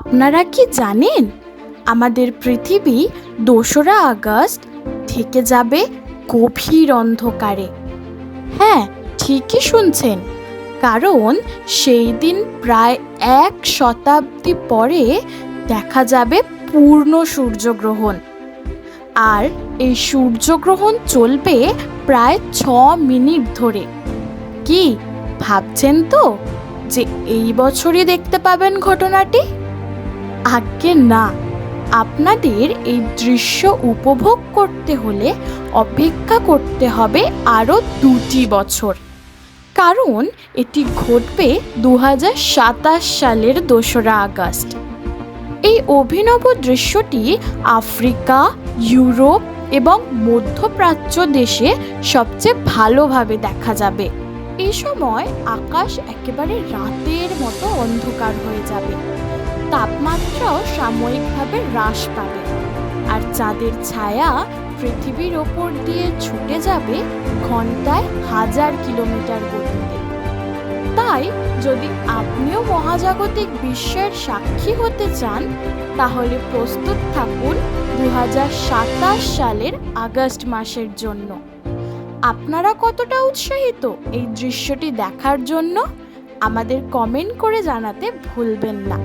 আপনারা কি জানেন? আমাদের পৃথিবী দোসরা আগস্ট থেকে যাবে গভীর অন্ধকারে। হ্যাঁ ঠিকই শুনছেন, কারণ সেই দিন প্রায় এক শতাব্দী পরে দেখা যাবে পূর্ণ সূর্যগ্রহণ। আর এই সূর্যগ্রহণ চলবে প্রায় ছ মিনিট ধরে। কি, ভাবছেন তো যে এই বছরই দেখতে পাবেন ঘটনাটি? আজ্ঞে না। আপনাদের এই দৃশ্য উপভোগ করতে হলে অপেক্ষা করতে হবে আরও দুটি বছর। কারণ এটি ঘটবে দু হাজার সাতাশ সালের দোসরা আগস্ট। এই অভিনব দৃশ্যটি আফ্রিকা, ইউরোপ এবং মধ্যপ্রাচ্য দেশে সবচেয়ে ভালোভাবে দেখা যাবে। এই সময় আকাশ একেবারে রাতের মতো অন্ধকার হয়ে যাবে। তাপমাত্রাও সাময়িকভাবে হ্রাস পাবে। আর চাঁদের ছায়া পৃথিবীর ওপর দিয়ে ছুটে যাবে ঘন্টায় হাজার কিলোমিটার গতিতে। তাই যদি আপনিও মহাজাগতিক বিশ্বের সাক্ষী হতে চান, তাহলে প্রস্তুত থাকুন দু হাজার সাতাশ সালের আগস্ট মাসের জন্য। আপনারা কতটা উৎসাহিত এই দৃশ্যটি দেখার জন্য, আমাদের কমেন্ট করে জানাতে ভুলবেন না।